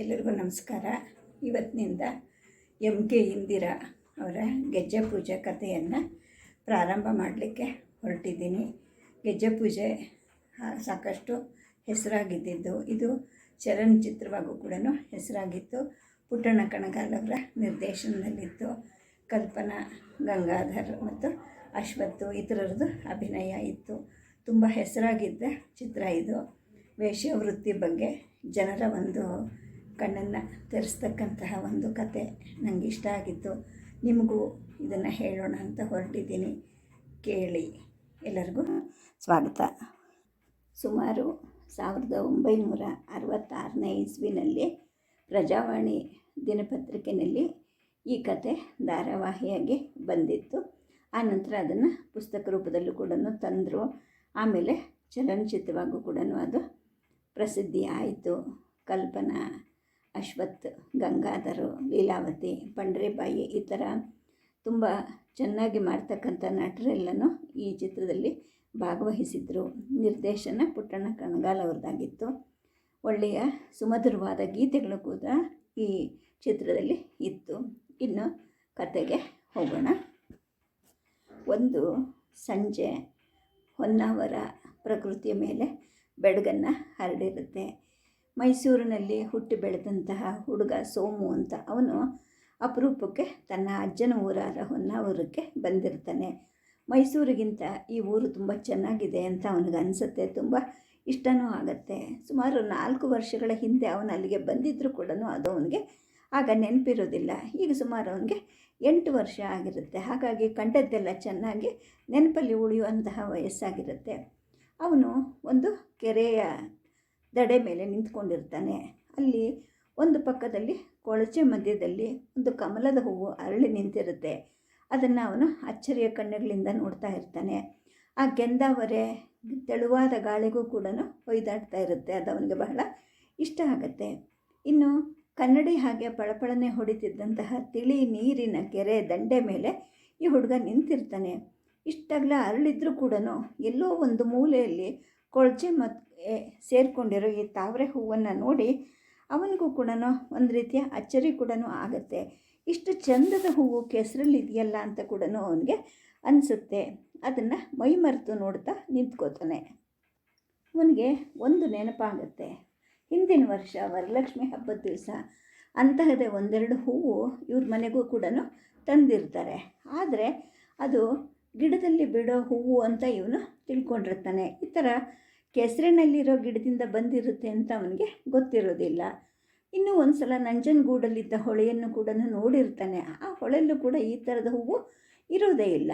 ಎಲ್ಲರಿಗೂ ನಮಸ್ಕಾರ. ಇವತ್ತಿನಿಂದ ಎಂ ಕೆ ಇಂದಿರಾ ಅವರ ಗೆಜ್ಜೆ ಪೂಜೆ ಕಥೆಯನ್ನು ಪ್ರಾರಂಭ ಮಾಡಲಿಕ್ಕೆ ಹೊರಟಿದ್ದೀನಿ. ಗೆಜ್ಜೆ ಪೂಜೆ ಸಾಕಷ್ಟು ಹೆಸರಾಗಿದ್ದಿದ್ದು, ಇದು ಚಲನಚಿತ್ರವಾಗೂ ಕೂಡ ಹೆಸರಾಗಿತ್ತು. ಪುಟ್ಟಣ್ಣ ಕಣಗಾಲ್ ಅವರ ನಿರ್ದೇಶನದಲ್ಲಿತ್ತು. ಕಲ್ಪನಾ ಗಂಗಾಧರ್ ಮತ್ತು ಅಶ್ವತ್ತು ಇತರರದು ಅಭಿನಯ ಇತ್ತು. ತುಂಬ ಹೆಸರಾಗಿದ್ದ ಚಿತ್ರ ಇದು. ವೇಶ್ಯವೃತ್ತಿ ಬಗ್ಗೆ ಜನರ ಒಂದು ಕಣ್ಣನ್ನು ತೆರೆಸ್ತಕ್ಕಂತಹ ಒಂದು ಕತೆ ನನಗೆ ಇಷ್ಟ ಆಗಿತ್ತು ನಿಮಗೂ ಇದನ್ನು ಹೇಳೋಣ ಅಂತ ಹೊರಟಿದ್ದೀನಿ. ಕೇಳಿ. ಎಲ್ಲರಿಗೂ ಸ್ವಾಗತ. ಸುಮಾರು ಸಾವಿರದ ಒಂಬೈನೂರ ಅರವತ್ತಾರನೇ ಇಸ್ವಿನಲ್ಲಿ ಪ್ರಜಾವಾಣಿ ದಿನಪತ್ರಿಕೆಯಲ್ಲಿ ಈ ಕತೆ ಧಾರಾವಾಹಿಯಾಗಿ ಬಂದಿತ್ತು. ಆನಂತರ ಅದನ್ನು ಪುಸ್ತಕ ರೂಪದಲ್ಲೂ ಕೂಡ ತಂದರು. ಆಮೇಲೆ ಚಲನಚಿತ್ರವಾಗೂ ಕೂಡ ಅದು ಪ್ರಸಿದ್ಧಿ ಆಯಿತು ಕಲ್ಪನಾ ಅಶ್ವಥ್, ಗಂಗಾಧರು, ಲೀಲಾವತಿ, ಪಂಡ್ರೆಬಾಯಿ ಈ ಥರ ತುಂಬ ಚೆನ್ನಾಗಿ ಮಾಡ್ತಕ್ಕಂಥ ನಟರೆಲ್ಲನೂ ಈ ಚಿತ್ರದಲ್ಲಿ ಭಾಗವಹಿಸಿದ್ರು. ನಿರ್ದೇಶನ ಪುಟ್ಟಣ್ಣ ಕಣಗಾಲ್ ಅವ್ರದ್ದಾಗಿತ್ತು. ಒಳ್ಳೆಯ ಸುಮಧುರವಾದ ಗೀತೆಗಳು ಕೂಡ ಈ ಚಿತ್ರದಲ್ಲಿ ಇತ್ತು. ಇನ್ನು ಕತೆಗೆ ಹೋಗೋಣ. ಒಂದು ಸಂಜೆ ಹೊನ್ನಾವರ ಪ್ರಕೃತಿಯ ಮೇಲೆ ಬೆಳಗನ್ನು ಹರಡಿರುತ್ತೆ. ಮೈಸೂರಿನಲ್ಲಿ ಹುಟ್ಟಿ ಬೆಳೆದಂತಹ ಹುಡುಗ ಸೋಮು ಅಂತ ಅವನು ಅಪರೂಪಕ್ಕೆ ತನ್ನ ಅಜ್ಜನ ಊರಾದ ಹೊನ್ನಾವರಕ್ಕೆ ಬಂದಿರ್ತಾನೆ. ಮೈಸೂರಿಗಿಂತ ಈ ಊರು ತುಂಬ ಚೆನ್ನಾಗಿದೆ ಅಂತ ಅವನಿಗೆ ಅನಿಸುತ್ತೆ, ತುಂಬ ಇಷ್ಟನೂ ಆಗುತ್ತೆ. ಸುಮಾರು ನಾಲ್ಕು ವರ್ಷಗಳ ಹಿಂದೆ ಅವನು ಅಲ್ಲಿಗೆ ಬಂದಿದ್ದರೂ ಕೂಡ ಅದು ಅವನಿಗೆ ಆಗ ನೆನಪಿರೋದಿಲ್ಲ. ಈಗ ಸುಮಾರು ಅವನಿಗೆ ಎಂಟು ವರ್ಷ ಆಗಿರುತ್ತೆ. ಹಾಗಾಗಿ ಕಂಡದ್ದೆಲ್ಲ ಚೆನ್ನಾಗಿ ನೆನಪಲ್ಲಿ ಉಳಿಯುವಂತಹ ವಯಸ್ಸಾಗಿರುತ್ತೆ. ಅವನು ಒಂದು ಕೆರೆಯ ದಡೆ ಮೇಲೆ ನಿಂತ್ಕೊಂಡಿರ್ತಾನೆ. ಅಲ್ಲಿ ಒಂದು ಪಕ್ಕದಲ್ಲಿ ಕೊಳಚೆ ಮಧ್ಯದಲ್ಲಿ ಒಂದು ಕಮಲದ ಹೂವು ಅರಳಿ ನಿಂತಿರುತ್ತೆ. ಅದನ್ನು ಅವನು ಅಚ್ಚರಿಯ ಕಣ್ಣುಗಳಿಂದ ನೋಡ್ತಾ ಇರ್ತಾನೆ. ಆ ಗೆಂದಾವರೆ ತೆಳುವಾದ ಗಾಳಿಗೂ ಕೂಡ ಒಯ್ದಾಡ್ತಾ ಇರುತ್ತೆ. ಅದು ಅವನಿಗೆ ಬಹಳ ಇಷ್ಟ ಆಗುತ್ತೆ. ಇನ್ನು ಕನ್ನಡಿ ಹಾಗೆ ಪಳಪಳನೆ ಹೊಡಿತಿದ್ದಂತಹ ತಿಳಿ ನೀರಿನ ಕೆರೆ ದಂಡೆ ಮೇಲೆ ಈ ಹುಡುಗ ನಿಂತಿರ್ತಾನೆ. ಇಷ್ಟಾಗಲ ಅರಳಿದ್ರೂ ಕೂಡ ಎಲ್ಲೋ ಒಂದು ಮೂಲೆಯಲ್ಲಿ ಕೊಳಚೆ ಮತ್ತು ಸೇರಿಕೊಂಡಿರೋ ಈ ತಾವರೆ ಹೂವನ್ನು ನೋಡಿ ಅವನಿಗೂ ಕೂಡ ಒಂದು ರೀತಿಯ ಅಚ್ಚರಿ ಕೂಡ ಆಗುತ್ತೆ. ಇಷ್ಟು ಚಂದದ ಹೂವು ಕೆಸರಲ್ಲಿ ಇದೆಯಲ್ಲ ಅಂತ ಕೂಡ ಅವನಿಗೆ ಅನಿಸುತ್ತೆ. ಅದನ್ನು ಮೈ ಮರೆತು ನೋಡ್ತಾ ನಿಂತ್ಕೋತಾನೆ. ಅವನಿಗೆ ಒಂದು ನೆನಪಾಗುತ್ತೆ. ಹಿಂದಿನ ವರ್ಷ ವರಲಕ್ಷ್ಮಿ ಹಬ್ಬದ ದಿವಸ ಅಂತಹದೇ ಒಂದೆರಡು ಹೂವು ಇವ್ರ ಮನೆಗೂ ಕೂಡ ತಂದಿರ್ತಾರೆ. ಆದರೆ ಅದು ಗಿಡದಲ್ಲಿ ಬಿಡೋ ಹೂವು ಅಂತ ಇವನು ತಿಳ್ಕೊಂಡಿರ್ತಾನೆ. ಈ ಥರ ಕೆಸರಿನಲ್ಲಿರೋ ಗಿಡದಿಂದ ಬಂದಿರುತ್ತೆ ಅಂತ ಅವನಿಗೆ ಗೊತ್ತಿರೋದಿಲ್ಲ. ಇನ್ನೂ ಒಂದು ಸಲ ನಂಜನಗೂಡಲ್ಲಿದ್ದ ಹೊಳೆಯನ್ನು ಕೂಡ ನೋಡಿರ್ತಾನೆ. ಆ ಹೊಳೆಯಲ್ಲೂ ಕೂಡ ಈ ಥರದ ಹೂವು ಇರೋದೇ ಇಲ್ಲ.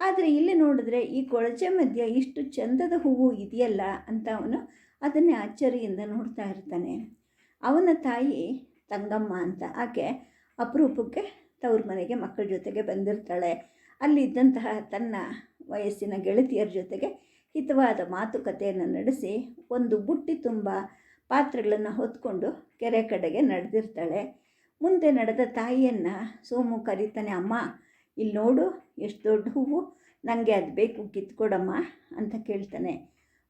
ಆದರೆ ಇಲ್ಲಿ ನೋಡಿದ್ರೆ ಈ ಕೊಳಚೆ ಮಧ್ಯ ಇಷ್ಟು ಚಂದದ ಹೂವು ಇದೆಯಲ್ಲ ಅಂತ ಅವನು ಅದನ್ನೇ ಅಚ್ಚರಿಯಿಂದ ನೋಡ್ತಾ ಇರ್ತಾನೆ. ಅವನ ತಾಯಿ ತಂಗಮ್ಮ ಅಂತ. ಆಕೆ ಅಪರೂಪಕ್ಕೆ ತವ್ರ ಮನೆಗೆ ಮಕ್ಕಳ ಜೊತೆಗೆ ಬಂದಿರ್ತಾಳೆ. ಅಲ್ಲಿದ್ದಂತಹ ತನ್ನ ವಯಸ್ಸಿನ ಗೆಳತಿಯರ ಜೊತೆಗೆ ಹಿತವಾದ ಮಾತುಕತೆಯನ್ನು ನಡೆಸಿ ಒಂದು ಬುಟ್ಟಿ ತುಂಬ ಪಾತ್ರೆಗಳನ್ನು ಹೊತ್ಕೊಂಡು ಕೆರೆ ಕಡೆಗೆ ನಡೆದಿರ್ತಾಳೆ. ಮುಂದೆ ನಡೆದ ತಾಯಿಯನ್ನು ಸೋಮು ಕರೀತಾನೆ, ಅಮ್ಮ ಇಲ್ಲಿ ನೋಡು, ಎಷ್ಟು ದೊಡ್ಡ ಹೂವು ನನಗೆ ಅದು ಬೇಕು, ಕಿತ್ಕೊಡಮ್ಮ ಅಂತ ಕೇಳ್ತಾನೆ.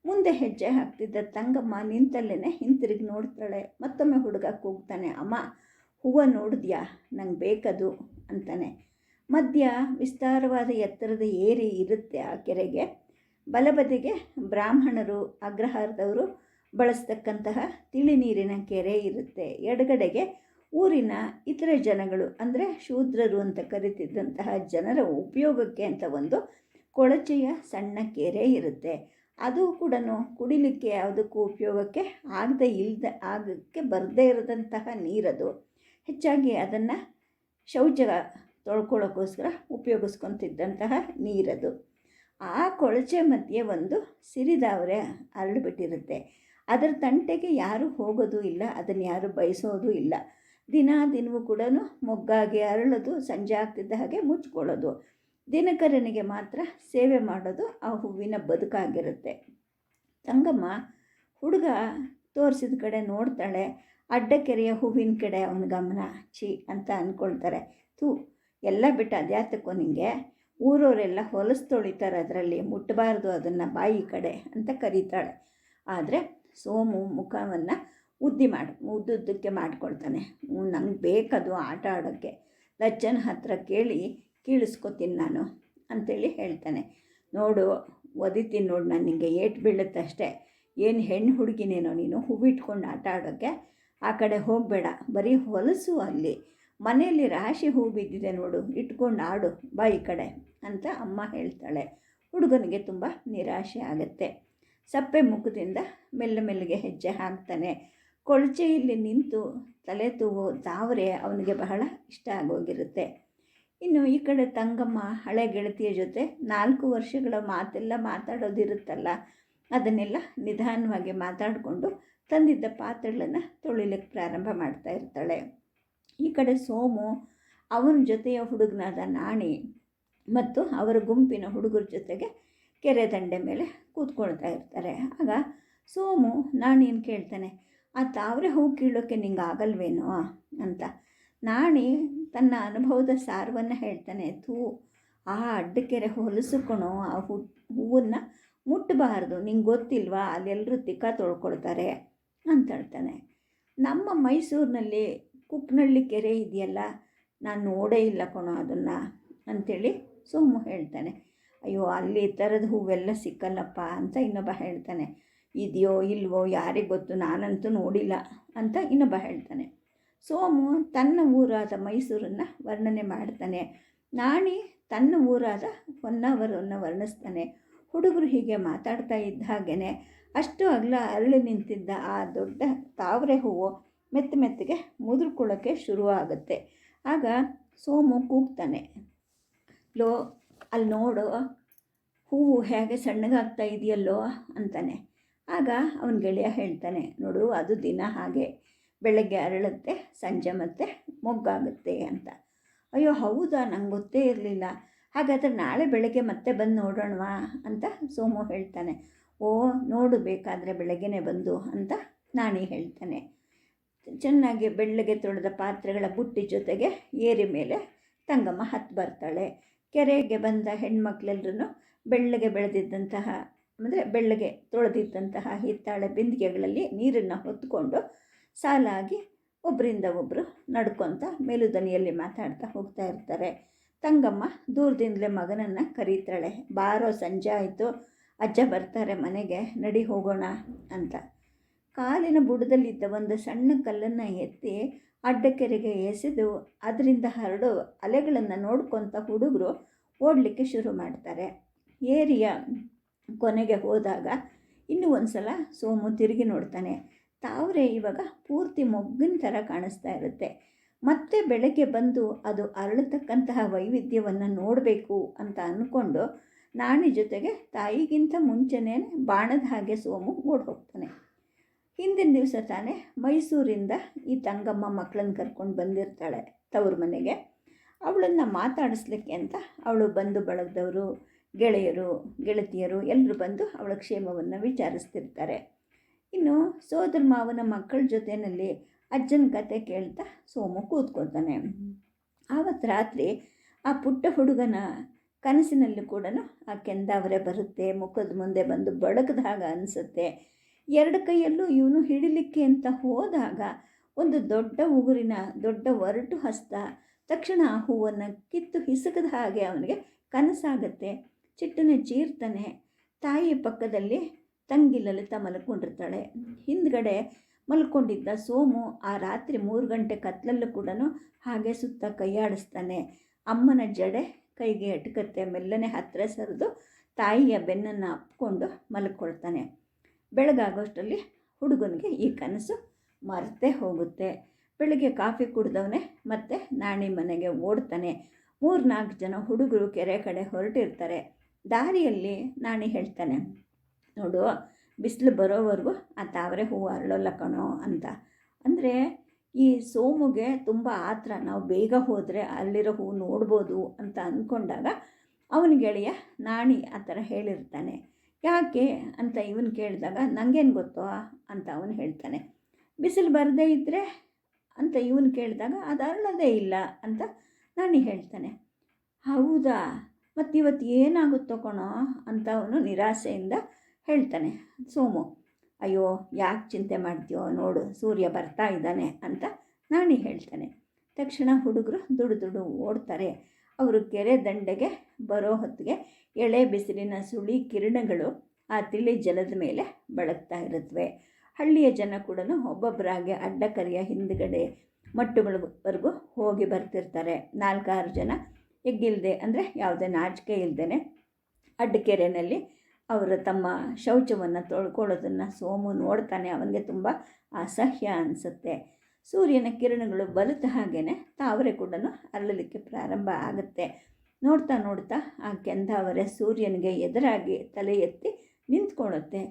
ಮುಂದೆ ಹೆಜ್ಜೆ ಹಾಕ್ತಿದ್ದ ತಂಗಮ್ಮ ನಿಂತಲ್ಲೇ ಹಿಂತಿರುಗಿ ನೋಡ್ತಾಳೆ. ಮತ್ತೊಮ್ಮೆ ಹುಡುಗ ಹೋಗ್ತಾನೆ, ಅಮ್ಮ, ಹೂವು ನೋಡಿದ್ಯಾ? ನಂಗೆ ಬೇಕದು ಅಂತಾನೆ. ಮಧ್ಯ ವಿಸ್ತಾರವಾದ ಎತ್ತರದ ಏರಿ ಇರುತ್ತೆ ಆ ಕೆರೆಗೆ. ಬಲಬದಿಗೆ ಬ್ರಾಹ್ಮಣರು, ಅಗ್ರಹಾರದವರು ಬಳಸ್ತಕ್ಕಂತಹ ತಿಳಿ ನೀರಿನ ಕೆರೆ ಇರುತ್ತೆ. ಎಡಗಡೆಗೆ ಊರಿನ ಇತರ ಜನಗಳು, ಅಂದರೆ ಶೂದ್ರರು ಅಂತ ಕರಿತಿದ್ದಂತಹ ಜನರ ಉಪಯೋಗಕ್ಕೆ ಅಂತ ಒಂದು ಕೊಳಚೆಯ ಸಣ್ಣ ಕೆರೆ ಇರುತ್ತೆ. ಅದು ಕೂಡ ಕುಡಿಲಿಕ್ಕೆ ಯಾವುದಕ್ಕೂ ಉಪಯೋಗಕ್ಕೆ ಆಗದೆ ಇಲ್ಲದೆ ಆಗಕ್ಕೆ ಬರದೇ ಇರದಂತಹ ನೀರದು. ಹೆಚ್ಚಾಗಿ ಅದನ್ನು ಶೌಚ ತೊಳ್ಕೊಳ್ಳೋಕ್ಕೋಸ್ಕರ ಉಪಯೋಗಿಸ್ಕೊತಿದ್ದಂತಹ ನೀರದು. ಆ ಕೊಳಚೆ ಮಧ್ಯೆ ಒಂದು ಸಿರಿದಾವರೆ ಹರಡಿಬಿಟ್ಟಿರುತ್ತೆ ಅದರ ತಂಟೆಗೆ ಯಾರು ಹೋಗೋದು ಇಲ್ಲ, ಅದನ್ನು ಯಾರು ಬಯಸೋದು ಇಲ್ಲ. ದಿನ ದಿನವೂ ಕೂಡ ಮೊಗ್ಗಾಗಿ ಅರಳೋದು, ಸಂಜೆ ಆಗ್ತಿದ್ದ ಹಾಗೆ ಮುಚ್ಕೊಳ್ಳೋದು. ದಿನಕರನಿಗೆ ಮಾತ್ರ ಸೇವೆ ಮಾಡೋದು ಆ ಹೂವಿನ ಬದುಕಾಗಿರುತ್ತೆ. ತಂಗಮ್ಮ ಹುಡುಗ ತೋರಿಸಿದ ಕಡೆ ನೋಡ್ತಾಳೆ, ಅಡ್ಡಕೆರೆಯ ಹೂವಿನ ಕಡೆ ಅವನ ಗಮನ ಚಿ ಅಂತ ಅಂದ್ಕೊಳ್ತಾರೆ. ಥೂ ಎಲ್ಲ ಬಿಟ್ಟು ಅದ್ಯಾತಕ್ಕೂ ನಿಂಗೆ ಊರವರೆಲ್ಲ ಹೊಲಸು ತೊಳಿತಾರೆ ಅದರಲ್ಲಿ ಮುಟ್ಟಬಾರ್ದು ಅದನ್ನು ಬಾಯಿ ಕಡೆ ಅಂತ ಕರೀತಾಳೆ. ಆದರೆ ಸೋಮು ಮುಖವನ್ನು ಉದ್ದಿ ಮಾಡಿ, ಉದ್ದುದ್ದಕ್ಕೆ ಮಾಡ್ಕೊಳ್ತಾನೆ. ನಂಗೆ ಬೇಕದು ಆಟ ಆಡೋಕ್ಕೆ. ಲಚ್ಚನ ಹತ್ರ ಕೇಳಿ, ಕೀಳಿಸ್ಕೊತೀನಿ ನಾನು ಅಂಥೇಳಿ ಹೇಳ್ತಾನೆ. ನೋಡು ಒದಿತೀನಿ ನೋಡು, ನಾನು ನಿಂಗೆ ಏಟು ಬೀಳುತ್ತೆ ಅಷ್ಟೇ. ಏನು ಹೆಣ್ಣು ಹುಡುಗಿನೇನೋ ನೀನು ಹೂವಿಟ್ಕೊಂಡು ಆಟ ಆಡೋಕ್ಕೆ? ಆ ಕಡೆ ಹೋಗಬೇಡ, ಬರೀ ಹೊಲಸು ಅಲ್ಲಿ. ಮನೆಯಲ್ಲಿ ರಾಶಿ ಹೂ ಬಿದ್ದಿದೆ ನೋಡು, ಇಟ್ಕೊಂಡು ಆಡು, ಬಾ ಈ ಕಡೆ ಅಂತ ಅಮ್ಮ ಹೇಳ್ತಾಳೆ. ಹುಡುಗನಿಗೆ ತುಂಬ ನಿರಾಶೆ ಆಗುತ್ತೆ. ಸಪ್ಪೆ ಮುಖದಿಂದ ಮೆಲ್ಲ ಮೆಲ್ಲಗೆ ಹೆಜ್ಜೆ ಹಾಕ್ತಾನೆ. ಕೊಳಚೆಯಲ್ಲಿ ನಿಂತು ತಲೆ ತೂಗೋ ತಾವರೆ ಅವನಿಗೆ ಬಹಳ ಇಷ್ಟ ಆಗೋಗಿರುತ್ತೆ. ಇನ್ನು ಈ ಕಡೆ ತಂಗಮ್ಮ, ಹಳೆ ಗೆಳತಿಯ ಜೊತೆ ನಾಲ್ಕು ವರ್ಷಗಳ ಮಾತೆಲ್ಲ ಮಾತಾಡೋದಿರುತ್ತಲ್ಲ, ಅದನ್ನೆಲ್ಲ ನಿಧಾನವಾಗಿ ಮಾತಾಡಿಕೊಂಡು ತಂದಿದ್ದ ಪಾತ್ರೆಗಳನ್ನು ತೊಳಿಲಿಕ್ಕೆ ಪ್ರಾರಂಭ ಮಾಡ್ತಾ ಇರ್ತಾಳೆ. ಈ ಕಡೆ ಸೋಮು ಅವನ ಜೊತೆಯ ಹುಡುಗನಾದ ನಾಣಿ ಮತ್ತು ಅವರ ಗುಂಪಿನ ಹುಡುಗರ ಜೊತೆಗೆ ಕೆರೆ ದಂಡೆ ಮೇಲೆ ಕೂತ್ಕೊಳ್ತಾ ಇರ್ತಾರೆ. ಆಗ ಸೋಮು ನಾಣಿಯನ್ನು ಕೇಳ್ತಾನೆ ಆ ತಾವರೆ ಹೂ ಕೀಳೋಕ್ಕೆ ನಿಂಗೆ ಆಗಲ್ವೇನೋ ಅಂತ. ನಾಣಿ ತನ್ನ ಅನುಭವದ ಸಾರವನ್ನು ಹೇಳ್ತಾನೆ, ಥೂ, ಆ ಅಡ್ಡಕೆರೆ ಹೊಲಸುಕೊಣೋ ಆ ಹೂ, ಹೂವನ್ನು ಮುಟ್ಟಬಾರ್ದು. ನಿಂಗೆ ಗೊತ್ತಿಲ್ವಾ? ಅಲ್ಲೆಲ್ಲರೂ ತಿಕ್ಕ ತೊಳ್ಕೊಳ್ತಾರೆ. ಅಂತ ಹೇಳ್ತಾನೆ. ನಮ್ಮ ಮೈಸೂರಿನಲ್ಲಿ ಕುಕ್ನಳ್ಳಿ ಕೆರೆ ಇದೆಯಲ್ಲ, ನಾನು ನೋಡೇ ಇಲ್ಲ ಕಣೋ ಅದನ್ನು ಅಂಥೇಳಿ ಸೋಮು ಹೇಳ್ತಾನೆ. ಅಯ್ಯೋ, ಅಲ್ಲಿ ಈ ಥರದ ಹೂವೆಲ್ಲ ಸಿಕ್ಕಲ್ಲಪ್ಪ ಅಂತ ಇನ್ನೊಬ್ಬ ಹೇಳ್ತಾನೆ. ಇದೆಯೋ, ಇಲ್ವೋ, ಯಾರಿಗೆ ಗೊತ್ತು, ನಾನಂತೂ ನೋಡಿಲ್ಲ ಅಂತ ಇನ್ನೊಬ್ಬ ಹೇಳ್ತಾನೆ. ಸೋಮು ತನ್ನ ಊರಾದ ಮೈಸೂರನ್ನು ವರ್ಣನೆ ಮಾಡ್ತಾನೆ. ನಾಣಿ ತನ್ನ ಊರಾದ ಹೊನ್ನಾವರವನ್ನು ವರ್ಣಿಸ್ತಾನೆ. ಹುಡುಗರು ಹೀಗೆ ಮಾತಾಡ್ತಾ ಇದ್ದ ಹಾಗೇ ಅಷ್ಟು ಅಗಲ ಅರಳಿ ನಿಂತಿದ್ದ ಆ ದೊಡ್ಡ ತಾವರೆ ಹೂವು ಮೆತ್ತ ಮೆತ್ತಗೆ ಮುದುರ್ಕೊಳ್ಳೋಕ್ಕೆ ಶುರುವಾಗುತ್ತೆ. ಆಗ ಸೋಮು ಕೂಗ್ತಾನೆ. ಲೋ ಅಲ್ಲಿ ನೋಡು, ಹೂವು ಹೇಗೆ ಸಣ್ಣಗಾಗ್ತಾ ಇದೆಯಲ್ಲೋ ಅಂತಾನೆ. ಆಗ ಅವನ ಗೆಳೆಯ ಹೇಳ್ತಾನೆ, ನೋಡು, ಅದು ದಿನ ಹಾಗೆ ಬೆಳಗ್ಗೆ ಅರಳುತ್ತೆ, ಸಂಜೆ ಮತ್ತೆ ಮೊಗ್ಗಾಗುತ್ತೆ ಅಂತ. ಅಯ್ಯೋ, ಹೌದಾ? ನಂಗೆ ಗೊತ್ತೇ ಇರಲಿಲ್ಲ. ಹಾಗಾದರೆ ನಾಳೆ ಬೆಳಗ್ಗೆ ಮತ್ತೆ ಬಂದು ನೋಡೋಣವಾ ಅಂತ ಸೋಮು ಹೇಳ್ತಾನೆ. ಓ, ನೋಡು, ಬೇಕಾದರೆ ಬೆಳಗ್ಗೆನೆ ಬಂದು ಅಂತ ನಾಣಿ ಹೇಳ್ತಾನೆ. ಚೆನ್ನಾಗಿ ಬೆಳ್ಳಗೆ ತೊಳೆದ ಪಾತ್ರೆಗಳ ಬುಟ್ಟಿ ಜೊತೆಗೆ ಏರಿ ಮೇಲೆ ತಂಗಮ್ಮ ಹತ್ತು ಬರ್ತಾಳೆ. ಕೆರೆಗೆ ಬಂದ ಹೆಣ್ಮಕ್ಳೆಲ್ಲರೂ ಬೆಳ್ಳಗೆ ಬೆಳೆದಿದ್ದಂತಹ, ಅಂದರೆ ಬೆಳ್ಳಗೆ ತೊಳೆದಿದ್ದಂತಹ ಹಿತ್ತಾಳೆ ಬಿಂದಿಗೆಗಳಲ್ಲಿ ನೀರನ್ನು ಹೊತ್ಕೊಂಡು ಸಾಲಾಗಿ ಒಬ್ಬರಿಂದ ಒಬ್ಬರು ನಡ್ಕೊತ ಮೇಲುದನಿಯಲ್ಲಿ ಮಾತಾಡ್ತಾ ಹೋಗ್ತಾ ಇರ್ತಾರೆ. ತಂಗಮ್ಮ ದೂರದಿಂದಲೇ ಮಗನನ್ನು ಕರೀತಾಳೆ. ಬಾರೋ ಸಂಜೆ ಆಯಿತು. ಅಜ್ಜ ಬರ್ತಾರೆ ಮನೆಗೆ. ನಡಿ ಹೋಗೋಣ ಅಂತ. ಕಾಲಿನ ಬುಡದಲ್ಲಿದ್ದ ಒಂದು ಸಣ್ಣ ಕಲ್ಲನ್ನು ಎತ್ತಿ ಅಡ್ಡಕೆರೆಗೆ ಎಸೆದು ಅದರಿಂದ ಹರಡೋ ಅಲೆಗಳನ್ನು ನೋಡ್ಕೊತ ಹುಡುಗರು ಓಡಲಿಕ್ಕೆ ಶುರು ಮಾಡ್ತಾರೆ. ಏರಿಯ ಕೊನೆಗೆ ಹೋದಾಗ ಇನ್ನೂ ಒಂದು ಸಲ ಸೋಮು ತಿರುಗಿ ನೋಡ್ತಾನೆ. ತಾವರೆ ಇವಾಗ ಪೂರ್ತಿ ಮೊಗ್ಗಿನ ಥರ ಕಾಣಿಸ್ತಾ ಇರುತ್ತೆ. ಮತ್ತೆ ಬೆಳಗ್ಗೆ ಬಂದು ಅದು ಅರಳತಕ್ಕಂತಹ ವೈವಿಧ್ಯವನ್ನು ನೋಡಬೇಕು ಅಂತ ಅಂದ್ಕೊಂಡು ನಾಣಿ ಜೊತೆಗೆ ತಾಯಿಗಿಂತ ಮುಂಚೆನೇ ಬಾಣದ ಹಾಗೆ ಸೋಮು ಓಡಿ ಹೋಗ್ತಾನೆ ಹಿಂದಿನ ದಿವಸ ತಾನೇ ಮೈಸೂರಿಂದ ಈ ತಂಗಮ್ಮ ಮಕ್ಕಳನ್ನ ಕರ್ಕೊಂಡು ಬಂದಿರ್ತಾಳೆ ತವ್ರ ಮನೆಗೆ. ಅವಳನ್ನು ಮಾತಾಡಿಸ್ಲಿಕ್ಕೆ ಅಂತ ಅವಳು ಬಂದು ಬಳಗದವರು, ಗೆಳೆಯರು, ಗೆಳತಿಯರು ಎಲ್ಲರೂ ಬಂದು ಅವಳ ಕ್ಷೇಮವನ್ನು ವಿಚಾರಿಸ್ತಿರ್ತಾರೆ. ಇನ್ನು ಸೋದರ ಮಾವನ ಮಕ್ಕಳ ಜೊತೆಯಲ್ಲಿ ಅಜ್ಜನ ಕತೆ ಕೇಳ್ತಾ ಸೋಮು ಕೂತ್ಕೊತಾನೆ ಆವತ್ತು ರಾತ್ರಿ ಆ ಪುಟ್ಟ ಹುಡುಗನ ಕನಸಿನಲ್ಲೂ ಕೂಡ ಆ ಕೆಂದಾವರೆ ಬರುತ್ತೆ, ಮುಖದ ಮುಂದೆ ಬಂದು ಬಡಕದಾಗ ಅನಿಸುತ್ತೆ. ಎರಡು ಕೈಯಲ್ಲೂ ಇವನು ಹಿಡಿಲಿಕ್ಕೆ ಅಂತ ಹೋದಾಗ ಒಂದು ದೊಡ್ಡ ಉಗುರಿನ ದೊಡ್ಡ ಒರಟು ಹಸ್ತ ತಕ್ಷಣ ಆ ಹೂವನ್ನು ಕಿತ್ತು ಹಿಸುಕದ ಹಾಗೆ ಅವನಿಗೆ ಕನಸಾಗತ್ತೆ. ಚಿಟ್ಟನೆ ಚೀರ್ತಾನೆ ತಾಯಿ ಪಕ್ಕದಲ್ಲಿ ತಂಗಿ ಲಲಿತ ಮಲ್ಕೊಂಡಿರ್ತಾಳೆ. ಹಿಂದ್ಗಡೆ ಮಲ್ಕೊಂಡಿದ್ದ ಸೋಮು ಆ ರಾತ್ರಿ ಮೂರು ಗಂಟೆ ಕತ್ತಲಲ್ಲೂ ಕೂಡ ಹಾಗೆ ಸುತ್ತ ಕೈಯಾಡಿಸ್ತಾನೆ. ಅಮ್ಮನ ಜಡೆ ಕೈಗೆ ಎಟ್ಕತ್ತೆ. ಮೆಲ್ಲನೆ ಹತ್ತಿರ ಸರಿದು ತಾಯಿಯ ಬೆನ್ನನ್ನು ಅಪ್ಕೊಂಡು ಮಲ್ಕೊಳ್ತಾನೆ. ಬೆಳಗಾಗೋಷ್ಟರಲ್ಲಿ ಹುಡುಗನಿಗೆ ಈ ಕನಸು ಮರೆತೇ ಹೋಗುತ್ತೆ. ಬೆಳಗ್ಗೆ ಕಾಫಿ ಕುಡ್ದವನೇ ಮತ್ತೆ ನಾಣಿ ಮನೆಗೆ ಓಡ್ತಾನೆ. ಮೂರು ನಾಲ್ಕು ಜನ ಹುಡುಗರು ಕೆರೆ ಕಡೆ ಹೊರಟಿರ್ತಾರೆ. ದಾರಿಯಲ್ಲಿ ನಾಣಿ ಹೇಳ್ತಾನೆ, ನೋಡು, ಬಿಸಿಲು ಬರೋವರೆಗೂ ಆ ತಾವರೆ ಹೂವು ಅರಳೋಲ್ಲ ಕಣೋ ಅಂತ. ಅಂದರೆ ಈ ಸೋಮುಗೆ ತುಂಬ ಆತ್ರ, ನಾವು ಬೇಗ ಹೋದರೆ ಅಲ್ಲಿರೋ ಹೂವು ನೋಡ್ಬೋದು ಅಂತ ಅಂದ್ಕೊಂಡಾಗ ಅವನ ಗೆಳೆಯ ನಾಣಿ ಆ ಥರ ಹೇಳಿರ್ತಾನೆ. ಯಾಕೆ ಅಂತ ಇವನು ಕೇಳಿದಾಗ ನನಗೇನು ಗೊತ್ತೋ? ಅಂತ ಅವನು ಹೇಳ್ತಾನೆ. ಬಿಸಿಲು ಬರದೇ ಇದ್ದರೆ ಅಂತ ಇವನು ಕೇಳಿದಾಗ, ಅದು ಅರಳೋದೇ ಇಲ್ಲ ಅಂತ ನಾನು ಹೇಳ್ತಾನೆ. ಹೌದಾ? ಮತ್ತು ಇವತ್ತು ಏನಾಗುತ್ತೋ ಕಣೋ? ಅಂತ ಅವನು ನಿರಾಸೆಯಿಂದ ಹೇಳ್ತಾನೆ. ಸೋಮು, ಅಯ್ಯೋ, ಯಾಕೆ ಚಿಂತೆ ಮಾಡ್ತೀಯೋ ನೋಡು, ಸೂರ್ಯ ಬರ್ತಾ ಇದ್ದಾನೆ ಅಂತ ನಾಣಿ ಹೇಳ್ತಾನೆ. ತಕ್ಷಣ ಹುಡುಗರು ದುಡು ದುಡು ಓಡ್ತಾರೆ. ಅವರು ಕೆರೆ ದಂಡೆಗೆ ಬರೋ ಹೊತ್ತಿಗೆ ಎಳೆ, ಬಿಸಿಲಿನ ಸುಳಿ, ಕಿರಣಗಳು ಆ ತಿಳಿ ಜಲದ ಮೇಲೆ ಬಳಗ್ತಾ ಇರುತ್ತವೆ ಹಳ್ಳಿಯ ಜನ ಕೂಡ ಒಬ್ಬೊಬ್ಬರಾಗಿ ಅಡ್ಡಕರಿಯ ಹಿಂದುಗಡೆ ಮಟ್ಟುಗಳವರೆಗೂ ಹೋಗಿ ಬರ್ತಿರ್ತಾರೆ. ನಾಲ್ಕಾರು ಜನ ಎಗ್ಗಿಲ್ಲದೆ ಅಂದರೆ ಯಾವುದೇ ನಾಚಿಕೆ ಇಲ್ಲದೇ ಅಡ್ಡಕೆರೆಯಲ್ಲಿ ಅವರು ತಮ್ಮ ಶೌಚವನ್ನು ತೊಳ್ಕೊಳ್ಳೋದನ್ನು ಸೋಮು ನೋಡ್ತಾನೆ, ಅವನಿಗೆ ತುಂಬ ಅಸಹ್ಯ ಅನಿಸುತ್ತೆ. ಸೂರ್ಯನ ಕಿರಣಗಳು ಬಲಿತ ಹಾಗೇ ತಾವರೆ ಕೂಡ ಅರಳಲಿಕ್ಕೆ ಪ್ರಾರಂಭ ಆಗುತ್ತೆ. ನೋಡ್ತಾ ನೋಡ್ತಾ ಆ ಕೆಂದಾವರೆ ಸೂರ್ಯನಿಗೆ ಎದುರಾಗಿ ತಲೆ ಎತ್ತಿ ನಿಂತ್ಕೊಳ್ಳುತ್ತೆ.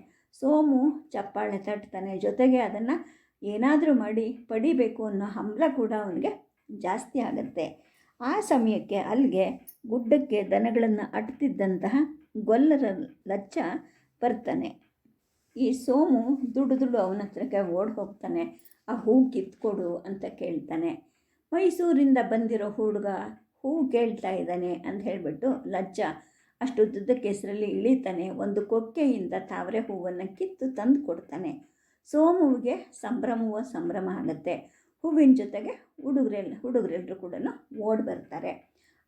ಸೋಮು ಚಪ್ಪಾಳೆ ತಟ್ತಾನೆ, ಜೊತೆಗೆ ಅದನ್ನು ಏನಾದರೂ ಮಾಡಿ ಪಡಿಬೇಕು ಅನ್ನೋ ಹಂಬಲ ಕೂಡ ಅವನಿಗೆ ಜಾಸ್ತಿ ಆಗುತ್ತೆ. ಆ ಸಮಯಕ್ಕೆ ಅಲ್ಲಿಗೆ ಗುಡ್ಡಕ್ಕೆ ದನಗಳನ್ನು ಅಟ್ತಿದ್ದಂತಹ ಗೊಲ್ಲರ ಲಚ್ಚ ಬರ್ತಾನೆ. ಈ ಸೋಮು ದುಡ್ಡು ದುಡ್ಡು ಅವನ ಹತ್ರಕ್ಕೆ ಓಡಿ ಹೋಗ್ತಾನೆ ಆ ಹೂ ಕಿತ್ಕೊಡು ಅಂತ ಕೇಳ್ತಾನೆ. ಮೈಸೂರಿಂದ ಬಂದಿರೋ ಹುಡುಗ ಹೂ ಕೇಳ್ತಾ ಇದ್ದಾನೆ ಅಂತ ಹೇಳಿಬಿಟ್ಟು ಲಜ್ಜ ಅಷ್ಟು ದುದ್ದ ಕೆಸರಲ್ಲಿ ಇಳಿತಾನೆ. ಒಂದು ಕೊಕ್ಕೆಯಿಂದ ತಾವರೆ ಹೂವನ್ನು ಕಿತ್ತು ತಂದು ಕೊಡ್ತಾನೆ. ಸೋಮುವಿಗೆ ಸಂಭ್ರಮವ ಸಂಭ್ರಮ ಆಗುತ್ತೆ. ಹೂವಿನ ಜೊತೆಗೆ ಹುಡುಗರೆಲ್ಲ ಹುಡುಗರೆಲ್ಲರೂ ಕೂಡ ಓಡಿ ಬರ್ತಾರೆ.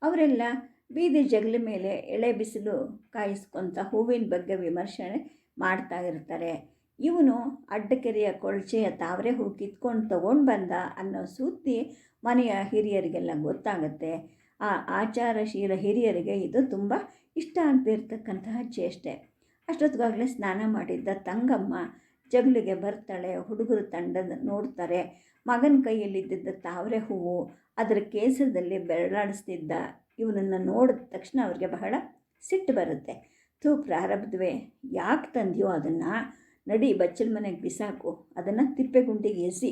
ಅವರೆಲ್ಲ ಬೀದಿ ಜಗಲಿ ಮೇಲೆ ಎಳೆ ಬಿಸಿಲು ಕಾಯಿಸ್ಕೊತ ಹೂವಿನ ಬಗ್ಗೆ ವಿಮರ್ಶನೆ ಮಾಡ್ತಾ ಇರ್ತಾರೆ. ಇವನು ಅಡ್ಡಕೆರೆಯ ಕೊಳಚೆಯ ತಾವರೆ ಹೂ ಕಿತ್ಕೊಂಡು ತೊಗೊಂಡು ಬಂದ ಅನ್ನೋ ಸುದ್ದಿ ಮನೆಯ ಹಿರಿಯರಿಗೆಲ್ಲ ಗೊತ್ತಾಗುತ್ತೆ. ಆ ಆಚಾರಶೀಲ ಹಿರಿಯರಿಗೆ ಇದು ತುಂಬ ಇಷ್ಟ ಆಗದಿರ್ತಕ್ಕಂತಹ ಚೇಷ್ಟೆ. ಅಷ್ಟೊತ್ತಿಗಾಗಲೇ ಸ್ನಾನ ಮಾಡಿದ್ದ ತಂಗಮ್ಮ ಜಗಲಿಗೆ ಬರ್ತಾಳೆ, ಹುಡುಗರು ತಂಡದ ನೋಡ್ತಾರೆ. ಮಗನ ಕೈಯಲ್ಲಿದ್ದಿದ್ದ ತಾವರೆ ಹೂವು ಅದರ ಕೇಸರದಲ್ಲಿ ಬೆರಳಾಡಿಸ್ತಿದ್ದ ಇವನನ್ನು ನೋಡಿದ ತಕ್ಷಣ ಅವ್ರಿಗೆ ಬಹಳ ಸಿಟ್ಟು ಬರುತ್ತೆ. ಥೂ ಪ್ರಾರಬ್ಧವೇ, ಯಾಕೆ ತಂದೆಯೋ ಅದನ್ನು? ನಡಿ ಬಚ್ಚಲ ಮನೆಗೆ ಬಿಸಾಕು, ಅದನ್ನು ತಿಪ್ಪೆಗುಂಡಿಗೆ ಎಸಿ.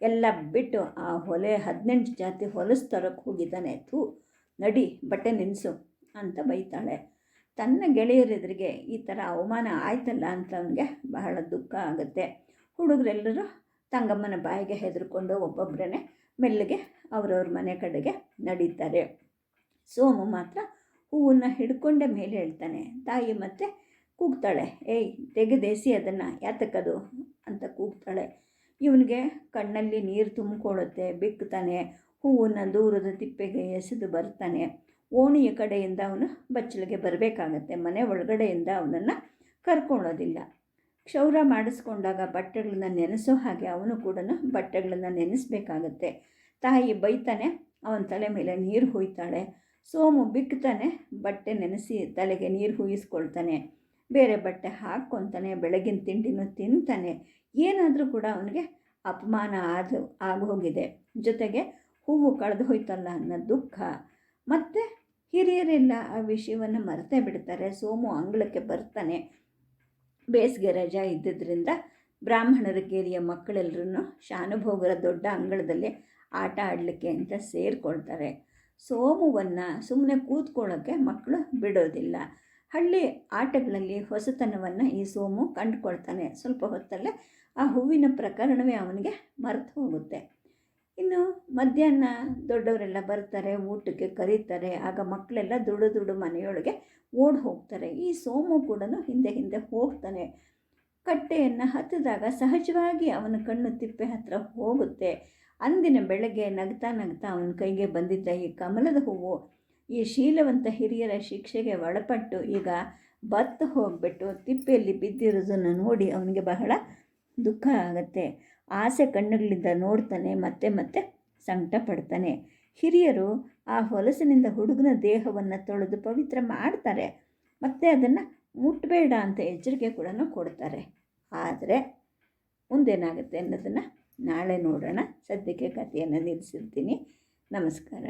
ಎಲ್ಲ ಬಿಟ್ಟು ಆ ಹೊಲೆ ಹದಿನೆಂಟು ಜಾತಿ ಹೊಲಸು ತರೋಕೆ ಹೋಗಿದ್ದಾನೆ ಥೂ. ನಡಿ, ಬಟ್ಟೆ ನೆನೆಸು ಅಂತ ಬೈತಾಳೆ. ತನ್ನ ಗೆಳೆಯರೆದುರಿಗೆ ಈ ಥರ ಅವಮಾನ ಆಯ್ತಲ್ಲ ಅಂತ ಅವನಿಗೆ ಬಹಳ ದುಃಖ ಆಗುತ್ತೆ. ಹುಡುಗರೆಲ್ಲರೂ ತಂಗಮ್ಮನ ಬಾಯಿಗೆ ಹೆದರ್ಕೊಂಡು ಒಬ್ಬೊಬ್ಬರೇ ಮೆಲ್ಲಗೆ ಅವರವ್ರ ಮನೆ ಕಡೆಗೆ ನಡೀತಾರೆ. ಸೋಮು ಮಾತ್ರ ಹೂವನ್ನು ಹಿಡ್ಕೊಂಡೇ ಮೇಲೆ ಹೇಳ್ತಾನೆ. ತಾಯಿ ಮತ್ತೆ ಕೂಗ್ತಾಳೆ. ಏಯ್ ತೆಗೆದೇಸಿ ಅದನ್ನು. ಯಾತಕ್ಕದು ಅಂತ ಕೂಗ್ತಾಳೆ. ಇವನಿಗೆ ಕಣ್ಣಲ್ಲಿ ನೀರು ತುಂಬಿಕೊಳ್ಳುತ್ತೆ, ಬಿಕ್ಕುತ್ತಾನೆ. ಹೂವನ್ನು ದೂರದ ತಿಪ್ಪೆಗೆ ಎಸೆದು ಬರ್ತಾನೆ. ಓಣಿಯ ಕಡೆಯಿಂದ ಅವನು ಬಚ್ಚಲಿಗೆ ಬರಬೇಕಾಗತ್ತೆ. ಮನೆ ಒಳಗಡೆಯಿಂದ ಅವನನ್ನು ಕರ್ಕೊಳ್ಳೋದಿಲ್ಲ ಕ್ಷೌರ ಮಾಡಿಸ್ಕೊಂಡಾಗ ಬಟ್ಟೆಗಳನ್ನ ನೆನೆಸೋ ಹಾಗೆ ಅವನು ಕೂಡ ಬಟ್ಟೆಗಳನ್ನು ನೆನೆಸಬೇಕಾಗತ್ತೆ. ತಾಯಿ ಬೈತಾನೆ, ಅವನ ತಲೆ ಮೇಲೆ ನೀರು ಹುಯ್ತಾಳೆ. ಸೋಮು ಬಿಕ್ಕುತ್ತಾನೆ, ಬಟ್ಟೆ ನೆನೆಸಿ ತಲೆಗೆ ನೀರು ಹುಯಿಸ್ಕೊಳ್ತಾನೆ. ಬೇರೆ ಬಟ್ಟೆ ಹಾಕ್ಕೊತಾನೆ, ಬೆಳಗಿನ ತಿಂಡಿನೂ ತಿಂತಾನೆ. ಏನಾದರೂ ಕೂಡ ಅವನಿಗೆ ಅಪಮಾನ ಆದ, ಆಗೋಗಿದೆ. ಜೊತೆಗೆ ಹೂವು ಕಳೆದು ಹೋಯ್ತಲ್ಲ ಅನ್ನೋ ದುಃಖ. ಮತ್ತು ಹಿರಿಯರೆಲ್ಲ ಆ ವಿಷಯವನ್ನು ಮರೆತೇ ಬಿಡ್ತಾರೆ. ಸೋಮು ಅಂಗಳಕ್ಕೆ ಬರ್ತಾನೆ. ಬೇಸಿಗೆ ರಜಾ ಇದ್ದಿದ್ದರಿಂದ ಬ್ರಾಹ್ಮಣರ ಗೇರಿಯ ಮಕ್ಕಳೆಲ್ಲರೂ ಶಾನುಭೋಗರ ದೊಡ್ಡ ಅಂಗಳದಲ್ಲಿ ಆಟ ಆಡಲಿಕ್ಕೆ ಅಂತ ಸೇರಿಕೊಳ್ತಾರೆ. ಸೋಮುವನ್ನು ಸುಮ್ಮನೆ ಕೂತ್ಕೊಳ್ಳೋಕ್ಕೆ ಮಕ್ಕಳು ಬಿಡೋದಿಲ್ಲ. ಹಳ್ಳಿ ಆಟಗಳಲ್ಲಿ ಹೊಸತನವನ್ನು ಈ ಸೋಮು ಕಂಡುಕೊಳ್ತಾನೆ. ಸ್ವಲ್ಪ ಹೊತ್ತಲ್ಲೇ ಆ ಹೂವಿನ ಪ್ರಕರಣವೇ ಅವನಿಗೆ ಮರೆತು ಹೋಗುತ್ತೆ. ಇನ್ನು ಮಧ್ಯಾಹ್ನ ದೊಡ್ಡವರೆಲ್ಲ ಬರ್ತಾರೆ, ಊಟಕ್ಕೆ ಕರೀತಾರೆ, ಆಗ ಮಕ್ಕಳೆಲ್ಲ ದುಡು ದುಡು ಮನೆಯೊಳಗೆ ಓಡಿ ಹೋಗ್ತಾರೆ. ಈ ಸೋಮು ಕೂಡ ಹಿಂದೆ ಹಿಂದೆ ಹೋಗ್ತಾನೆ. ಕಟ್ಟೆಯನ್ನು ಹತ್ತಿದಾಗ ಸಹಜವಾಗಿ ಅವನ ಕಣ್ಣು ತಿಪ್ಪೆ ಹತ್ತಿರ ಹೋಗುತ್ತೆ. ಅಂದಿನ ಬೆಳಗ್ಗೆ ನಗ್ತಾ ನಗ್ತಾ ಅವನ ಕೈಗೆ ಬಂದಿದ್ದ ಈ ಕಮಲದ ಹೂವು ಈ ಶೀಲವಂತ ಹಿರಿಯರ ಶಿಕ್ಷೆಗೆ ಒಳಪಟ್ಟು ಈಗ ಬತ್ತು ಹೋಗ್ಬಿಟ್ಟು ತಿಪ್ಪೆಯಲ್ಲಿ ಬಿದ್ದಿರೋದನ್ನು ನೋಡಿ ಅವನಿಗೆ ಬಹಳ ದುಃಖ ಆಗುತ್ತೆ. ಆಸೆ ಕಣ್ಣುಗಳಿಂದ ನೋಡ್ತಾನೆ, ಮತ್ತೆ ಮತ್ತೆ ಸಂಕಟ ಪಡ್ತಾನೆ. ಹಿರಿಯರು ಆ ಹೊಲಸಿನಿಂದ ಹುಡುಗನ ದೇಹವನ್ನು ತೊಳೆದು ಪವಿತ್ರ ಮಾಡ್ತಾರೆ. ಮತ್ತು ಅದನ್ನು ಮುಟ್ಟಬೇಡ ಅಂತ ಎಚ್ಚರಿಕೆ ಕೂಡ ಕೊಡ್ತಾರೆ. ಆದರೆ ಮುಂದೇನಾಗುತ್ತೆ ಅನ್ನೋದನ್ನು ನಾಳೆ ನೋಡೋಣ. ಸದ್ಯಕ್ಕೆ ಕಥೆಯನ್ನು ನಿಲ್ಲಿಸಿರ್ತೀನಿ ನಮಸ್ಕಾರ.